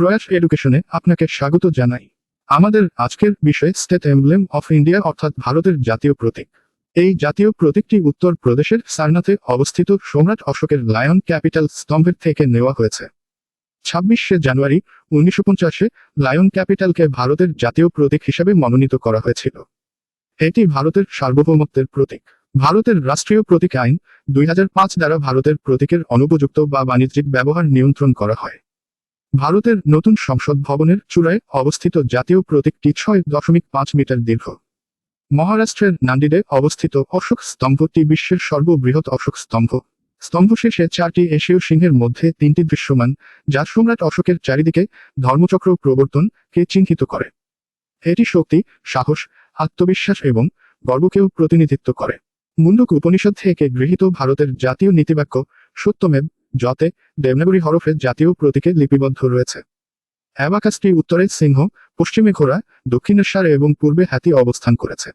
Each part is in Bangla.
প্রয়াস এডুকেশনে আপনাকে স্বাগত জানাই। আমাদের আজকের বিষয় স্টেট এমব্লেম অফ ইন্ডিয়া অর্থাৎ ভারতের জাতীয় প্রতীক। এই জাতীয় প্রতীকটি উত্তর প্রদেশের সারনাথে অবস্থিত সম্রাট অশোকের লায়ন ক্যাপিটাল স্তম্ভের থেকে নেওয়া হয়েছে। ছাব্বিশে জানুয়ারি উনিশশো পঞ্চাশে লায়ন ক্যাপিটালকে ভারতের জাতীয় প্রতীক হিসেবে মনোনীত করা হয়েছিল। এটি ভারতের সার্বভৌমত্বের প্রতীক। ভারতের রাষ্ট্রীয় প্রতীক আইন দুই হাজার পাঁচ দ্বারা ভারতের প্রতীকের অনুপযুক্ত বা বাণিজ্যিক ব্যবহার নিয়ন্ত্রণ করা হয়। ভারতের নতুন সংসদ ভবনের চূড়ায় অবস্থিত জাতীয় প্রতীকটি ছয় দশমিক পাঁচ মিটার দীর্ঘ। মহারাষ্ট্রের নান্দিডে অবস্থিত অশোক স্তম্ভটি বিশ্বের সর্ববৃহৎ অশোক স্তম্ভ। স্তম্ভ শেষে চারটি এশীয় সিংহের মধ্যে তিনটি দৃশ্যমান, যা সম্রাট অশোকের চারিদিকে ধর্মচক্র প্রবর্তনকে চিহ্নিত করে। এটি শক্তি, সাহস, আত্মবিশ্বাস এবং গর্বকেও প্রতিনিধিত্ব করে। মুন্ডক উপনিষদ থেকে গৃহীত ভারতের জাতীয় নীতিবাক্য সত্যমেব যতে দেবনাগরী হরফে জাতীয় প্রতীকে লিপিবদ্ধ রয়েছে। অ্যাবাকাসটি উত্তরে সিংহ, পশ্চিমে ঘোড়া দক্ষিণেশ্বর এবং পূর্বে হাতি অবস্থান করেছে।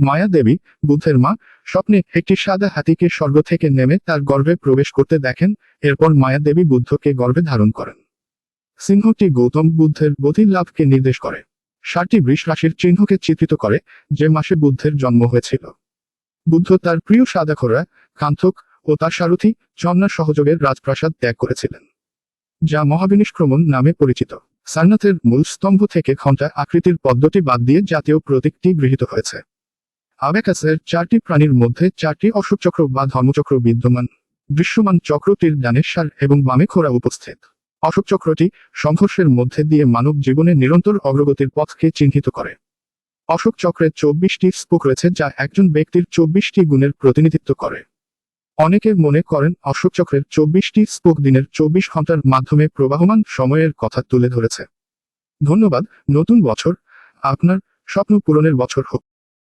মায়া দেবী, বুদ্ধের মা, স্বপ্নে একটি সাদা হাতিকে স্বর্গ থেকে নেমে তার গর্ভে প্রবেশ করতে দেখেন, এরপর মায়া দেবী বুদ্ধকে গর্ভে ধারণ করেন। সিংহটি গৌতম বুদ্ধের বোধি লাভকে নির্দেশ করে। ষাটটি বৃষ রাশির চিহ্নকে চিত্রিত করে, যে মাসে বুদ্ধের জন্ম হয়েছিল। বুদ্ধ তার প্রিয় সাদা ঘোড়া, কান্থক ও তার সারথি চন্না সহযোগের রাজপ্রাসাদ ত্যাগ করেছিলেন, যা মহাবিনিষ্ক্রমণ নামে পরিচিত। সারনাথের মূল স্তম্ভ থেকে ঘণ্টা আকৃতির পদ্মটি বাদ দিয়ে জাতীয় প্রতীকটি গৃহীত হয়েছে। আবেকাসের চারটি প্রাণীর মধ্যে চারটি অশোক চক্র বা ধর্মচক্র বিদ্যমান। দৃশ্যমান চক্রটির ডানে সার এবং বামে খোরা উপস্থিত। অশোক চক্রটি সংঘর্ষের মধ্যে দিয়ে মানব জীবনে নিরন্তর অগ্রগতির পথকে চিহ্নিত করে। অশোক চক্রে চব্বিশটি স্পোক রয়েছে যা একজন ব্যক্তির চব্বিশটি গুণের প্রতিনিধিত্ব করে। অনেকে মনে করেন অশোক চক্রের চব্বিশটি স্পোক দিনের চব্বিশ ঘণ্টার মাধ্যমে প্রবাহমান সময়ের কথা তুলে ধরেছে। ধন্যবাদ, নতুন বছর, আপনার স্বপ্ন পূরণের বছর হোক।